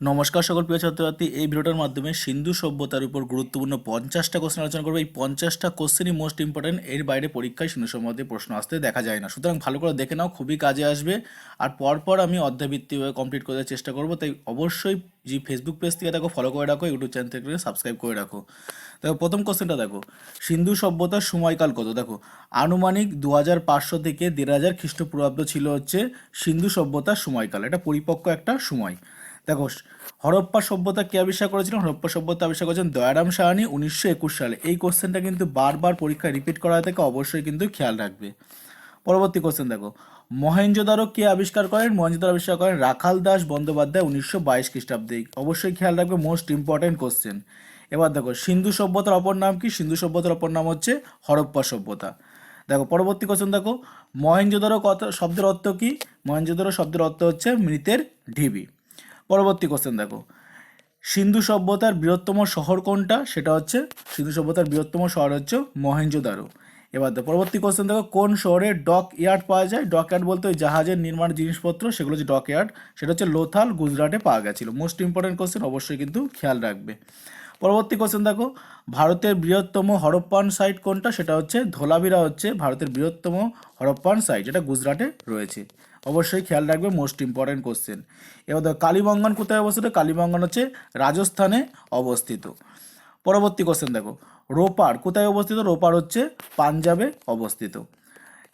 নমস্কার সকল প্রিয় ছাত্রছাত্রী, এই ভিডিওটার মাধ্যমে সিন্ধু সভ্যতার উপর গুরুত্বপূর্ণ পঞ্চাশটা কোশ্চেন আলোচনা করব। এই পঞ্চাশটা কোশ্চেনই মোস্ট ইম্পর্টেন্ট এর বাইরে পরীক্ষায় সিন্ধু সম্বন্ধে প্রশ্ন আসতে দেখা যায় না। সুতরাং ভালো করে দেখে নাও, খুবই কাজে আসবে। আর পরপর আমি অধ্যায়ভিত্তিকভাবে কমপ্লিট করার চেষ্টা করব। তাই অবশ্যই যে ফেসবুক পেজ থেকে দেখো ফলো করে রাখো ইউটিউব চ্যানেল থেকে সাবস্ক্রাইব করে রাখো। দেখো, প্রথম কোশ্চেনটা দেখো। সিন্ধু সভ্যতার সময়কাল কত? দেখো, আনুমানিক দু হাজার পাঁচশো থেকে দেড় হাজার খ্রিস্টপূর্বাব্দ ছিল হচ্ছে সিন্ধু সভ্যতার সময়কাল। এটা পরিপক্ক একটা সময়। দেখো, হরপ্পা সভ্যতা কে আবিষ্কার করেছিলেন? হরপ্পা সভ্যতা আবিষ্কার করেছেন দয়ারাম সাহানি উনিশশো একুশ সালে। এই কোশ্চেনটা কিন্তু বারবার পরীক্ষায় রিপিট করা থেকে অবশ্যই কিন্তু খেয়াল রাখবে। পরবর্তী কোশ্চেন দেখো মহেঞ্জোদারো কে আবিষ্কার করেন? মহেঞ্জোদারো আবিষ্কার করেন রাখাল দাস বন্দ্যোপাধ্যায় উনিশশো বাইশ খ্রিস্টাব্দে। অবশ্যই খেয়াল রাখবে মোস্ট ইম্পর্টেন্ট কোশ্চেন এবার দেখো, সিন্ধু সভ্যতার অপর নাম কি? সিন্ধু সভ্যতার অপর নাম হচ্ছে হরপ্পা সভ্যতা। দেখো, পরবর্তী কোশ্চেন দেখো মহেঞ্জোদারো কত, শব্দের অর্থ কি? মহেঞ্জোদারো শব্দের অর্থ হচ্ছে মৃতের ঢিবি। পরবর্তী কোশ্চেন দেখো। সিন্ধু সভ্যতার বৃহত্তম শহর কোনটা? সেটা হচ্ছে সিন্ধু সভ্যতার বৃহত্তম শহর হচ্ছে মহেঞ্জোদারো। এবার পরবর্তী কোশ্চেন দেখো, কোন শহরে ডক ইয়ার্ড পাওয়া যায়? ডক ইয়ার্ড বলতে ওই জাহাজের নির্মাণ জিনিসপত্র, সেগুলো হচ্ছে ডক ইয়ার্ড সেটা হচ্ছে লোথাল, গুজরাটে পাওয়া গেছিল। মোস্ট ইম্পর্টেন্ট কোশ্চেন অবশ্যই কিন্তু খেয়াল রাখবে। পরবর্তী কোশ্চেন দেখো, ভারতের বৃহত্তম হরপ্পান সাইট কোনটা? সেটা হচ্ছে ধোলাভিরা হচ্ছে ভারতের বৃহত্তম হরপ্পান সাইট যেটা গুজরাটে রয়েছে। অবশ্যই খেয়াল রাখবে মোস্ট ইম্পর্টেন্ট কোশ্চেন এবার দেখো, কালীবঙ্গন কোথায় অবস্থিত? কালীবঙ্গন হচ্ছে রাজস্থানে অবস্থিত। পরবর্তী কোশ্চেন দেখো, রোপার কোথায় অবস্থিত? রোপার হচ্ছে পাঞ্জাবে অবস্থিত।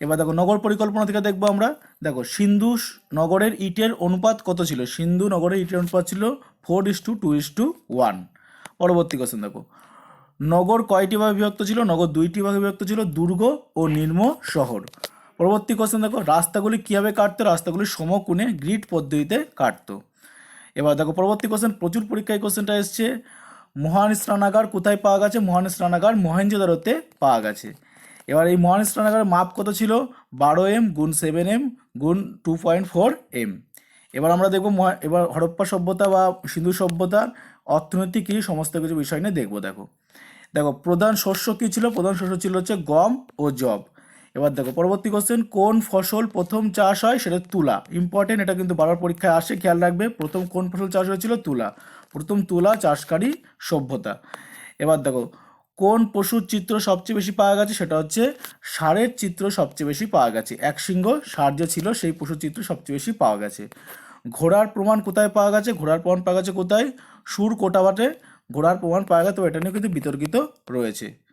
এবার দেখো, নগর পরিকল্পনা থেকে দেখব আমরা। দেখো, সিন্ধু নগরের ইটের অনুপাত কত ছিল? সিন্ধু নগরের ইটের অনুপাত ছিল four is to two is to one পরবর্তী কোশ্চেন দেখো, নগর কয়টি ভাগে বিভক্ত ছিল? নগর দুইটি ভাগে বিভক্ত ছিল দুর্গ ও নির্ম শহর। পরবর্তী কোশ্চেন দেখো, রাস্তাগুলি কীভাবে কাটতো? রাস্তাগুলি সমকোণে গ্রিড পদ্ধতিতে কাটতো। এবার দেখো, পরবর্তী কোশ্চেন প্রচুর পরীক্ষায় কোশ্চেনটা এসছে। মহান স্নানাগার কোথায় পাওয়া গেছে? মহান স্নানাগার মহেঞ্জোদারোতে পাওয়া গেছে। এবার এই মহান স্নানাগারের মাপ কত ছিল? বারো এম গুণ সেভেন এম গুণ টু পয়েন্ট ফোর এম। এবার আমরা দেখব এবার হরপ্পা সভ্যতা বা সিন্ধু সভ্যতার অর্থনৈতিক কী, সমস্ত কিছু বিষয় নিয়ে দেখব, দেখো। দেখো, প্রধান শস্য কী ছিল? প্রধান শস্য ছিল হচ্ছে গম ও জব এবার দেখো, পরবর্তী কোশ্চেন কোন ফসল প্রথম চাষ হয়? সেটা তুলা। ইম্পর্টেন্ট এটা কিন্তু বারবার পরীক্ষায় আসে, খেয়াল রাখবে, প্রথম কোন ফসল চাষ হয়েছিল? তুলা। প্রথম তুলা, চাষকারী, সভ্যতা। এবার দেখো, কোন পশুর চিত্র সবচেয়ে বেশি পাওয়া গেছে? সেটা হচ্ছে ষাঁড়ের চিত্র সবচেয়ে বেশি পাওয়া গেছে। এক সিংহ ষাঁড় যে ছিল, সেই পশুর চিত্র সবচেয়ে বেশি পাওয়া গেছে। ঘোড়ার প্রমাণ কোথায় পাওয়া গেছে? ঘোড়ার প্রমাণ পাওয়া গেছে কোথায়? সুর কোটাবাটে ঘোড়ার প্রমাণ পাওয়া গেছে তো এটা নিয়ে কিন্তু বিতর্কিত রয়েছে।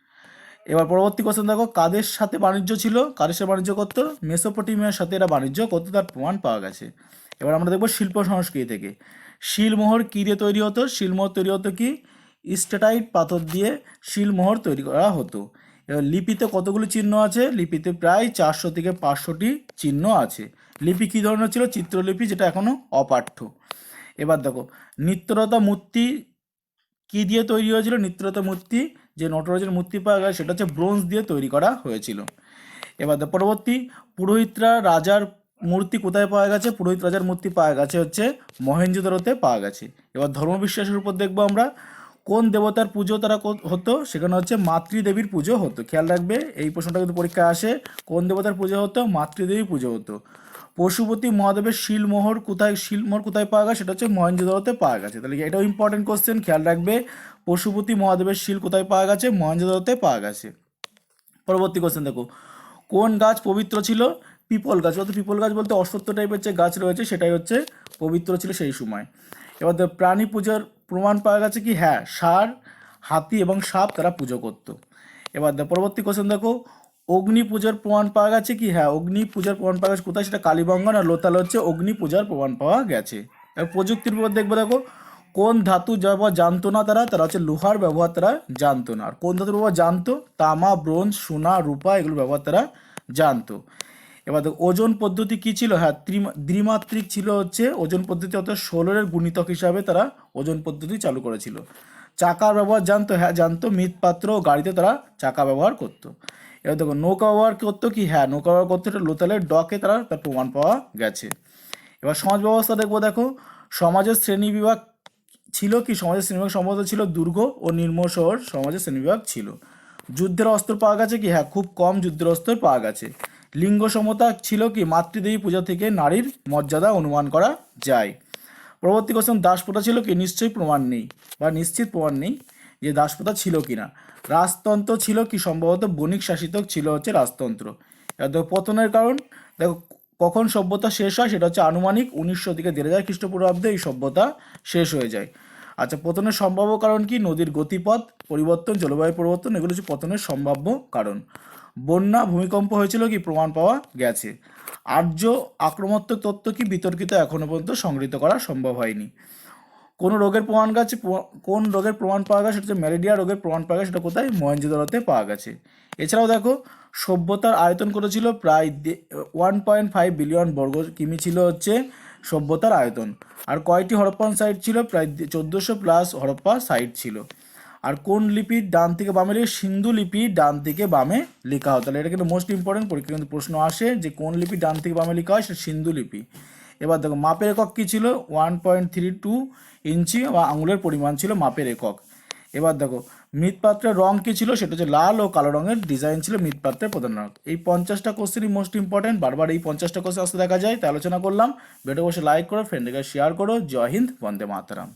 এবার পরবর্তী কোশ্চেন দেখো, কাদের সাথে বাণিজ্য ছিল? কাদের সাথে বাণিজ্য করতো? মেসোপটেমিয়ার সাথে এরা বাণিজ্য করতো, তার প্রমাণ পাওয়া গেছে। এবার আমরা দেখব শিল্প সংস্কৃতি থেকে। শিলমোহর কী দিয়ে তৈরি হতো? শিলমোহর তৈরি হতো কি? স্টেটাইট পাথর দিয়ে শিলমোহর তৈরি করা হতো। এবার লিপিতে কতগুলো চিহ্ন আছে? লিপিতে প্রায় চারশো থেকে পাঁচশোটি চিহ্ন আছে। লিপি কী ধরনের ছিল? চিত্রলিপি, যেটা এখনও অপাঠ্য। এবার দেখো নিত্যরতা মূর্তি কী দিয়ে তৈরি হয়েছিল? নিত্যরতা মূর্তি যে নটরাজের মূর্তি পাওয়া গেছে সেটা হচ্ছে ব্রোঞ্জ দিয়ে তৈরি করা হয়েছিল। এবার পরবর্তী পুরোহিতরা রাজার মূর্তি কোথায় পাওয়া গেছে? পুরোহিত রাজার মূর্তি পাওয়া গেছে হচ্ছে মহেঞ্জোদারোতে পাওয়া গেছে। এবার ধর্মবিশ্বাসের উপর দেখব আমরা, কোন দেবতার পুজো তারা হতো? সেখানে হচ্ছে মাতৃদেবীর পুজো হতো। খেয়াল রাখবে, এই প্রশ্নটা কিন্তু পরীক্ষায় আসে, কোন দেবতার পুজো হতো? মাতৃদেবীর পুজো হতো। পশুপতি মহাদেবের শিলমোহর কোথায় শিলমোহর কোথায় পাওয়া গেছে? সেটা হচ্ছে মহেঞ্জোদারোতে পাওয়া গেছে। তাহলে এটাও ইম্পর্টেন্ট কোশ্চেন খেয়াল রাখবে। পশুপতি মহাদেবের শিল কোথায় পাওয়া গেছে? মহেঞ্জোদারোতে পাওয়া গেছে। পরবর্তী কোশ্চেন দেখো। কোন গাছ পবিত্র ছিল? পিপল গাছ। অর্থাৎ পিপল গাছ বলতে অশ্বত্থ টাইপের যে গাছ রয়েছে, সেটাই হচ্ছে পবিত্র ছিল সেই সময়। এবার প্রাণী পূজার প্রমাণ পাওয়া গেছে কি? হ্যাঁ ষাঁড়, হাতি এবং সাপ তারা পুজো করত। এবার পরবর্তী কোশ্চেন দেখো। অগ্নি পূজার প্রমাণ পাওয়া গেছে কি? হ্যাঁ অগ্নি পূজার প্রমাণ পাওয়া গেছে। কোথায়? সেটা কালীবঙ্গন আর লোতাল হচ্ছে। অগ্নি পূজার প্রমাণ পাওয়া গেছে। প্রযুক্তির উপর দেখব, দেখো। কোন ধাতু ব্যবহার জানতো না তারা? তারা হচ্ছে লোহার ব্যবহার তারা জানতো না। আর কোন ধাতুর ব্যবহার জানতো? তামা, ব্রোঞ্জ, সোনা, রূপা, এগুলো ব্যবহার তারা জানতো। এবার দেখো, ওজন পদ্ধতি কি ছিল? হ্যাঁ দ্বিমাত্রিক ছিল হচ্ছে ওজন পদ্ধতি অর্থাৎ ষোলোর গুণিতক হিসাবে তারা ওজন পদ্ধতি চালু করেছিল। চাকার ব্যবহার জানতো? হ্যাঁ জানতো। মৃৎপাত্র ও গাড়িতে তারা চাকা ব্যবহার করতো। এবার দেখো, নৌকা ব্যবহার করতো কি? হ্যাঁ নৌকা ব্যবহার করতো এটা লোতালের ডকে তারা তার প্রমাণ পাওয়া গেছে। এবার সমাজ ব্যবস্থা দেখব, দেখো, সমাজের শ্রেণি বিভাগ ছিল কি? সমাজের শ্রেণীবিভাগ সম্ভবত ছিল দুর্গ ও নির্ম শহর সমাজের শ্রেণীবিভাগ ছিল। যুদ্ধের অস্ত্র পাওয়া গেছে কি? হ্যাঁ খুব কম যুদ্ধের অস্ত্র পাওয়া গেছে। লিঙ্গ সমতা ছিল কি? মাতৃদেবী পূজা থেকে নারীর মর্যাদা অনুমান করা যায়। পরবর্তী কোশ্চেন দাসপ্রথা ছিল কি? নিশ্চয়ই প্রমাণ নেই বা নিশ্চিত প্রমাণ নেই। যে দাসপ্রথা ছিল কি না রাজতন্ত্র ছিল কি? সম্ভবত বণিক শাসিত ছিল হচ্ছে রাজতন্ত্র। দেখো পতনের কারণ, দেখো কখন সভ্যতা শেষ হয় সেটা হচ্ছে আনুমানিক উনিশশো থেকে দেড় হাজার খ্রিস্টপূর্বাব্দে এই সভ্যতা শেষ হয়ে যায়। আচ্ছা পতনের সম্ভাব্য কারণ কি? নদীর গতিপথ, পরিবর্তন, জলবায়ু পরিবর্তন, এগুলো হচ্ছে পতনের সম্ভাব্য কারণ। বন্যা, ভূমিকম্প হয়েছিল কি? প্রমাণ পাওয়া গেছে। আর্য আক্রমণাত্মক তত্ত্ব কি বিতর্কিত এখনও পর্যন্ত সংগৃহীত করা সম্ভব হয়নি। কোন রোগের প্রমাণ গেছে? কোন রোগের প্রমাণ পাওয়া গেছে? সেটা হচ্ছে ম্যালেরিয়া রোগের প্রমাণ পাওয়া গেছে, সেটা কোথায়? মহেঞ্জোদারোতে পাওয়া গেছে। এছাড়াও দেখো, সভ্যতার আয়তন করেছিল প্রায় ওয়ান পয়েন্ট ফাইভ বিলিয়ন বর্গ কিমি ছিল হচ্ছে সভ্যতার আয়তন। আর কয়টি হরপ্পান সাইট ছিল? প্রায় চোদ্দোশো প্লাস হরপ্পা সাইট ছিল। আর কোন লিপির ডান থেকে বামে লিখে? সিন্ধু লিপি ডান থেকে বামে লেখা হয়। তাহলে এটা কিন্তু মোস্ট ইম্পর্টেন্ট পরীক্ষা কিন্তু প্রশ্ন আসে যে কোন লিপি ডান থেকে বামে লেখা হয়? সেটা সিন্ধু লিপি। এবার দেখো মাপের একক কী ছিল? One point three two inch বা আঙুলের পরিমাণ ছিল মাপের একক। এবার দেখো, মৃৎপাত্রের রং কী ছিল? সেটা হচ্ছে লাল ও কালো রঙের ডিজাইন ছিল মৃৎপাত্রের প্রধান রং এই পঞ্চাশটা কোশ্চেনই মোস্ট ইম্পর্টেন্ট বারবার এই পঞ্চাশটা কোশ্চেন আসতে দেখা যায়। তাই আলোচনা করলাম। ভিডিও বসে লাইক করো ফ্রেন্ডকে শেয়ার করো। জয় হিন্দ, বন্দে মাতারাম।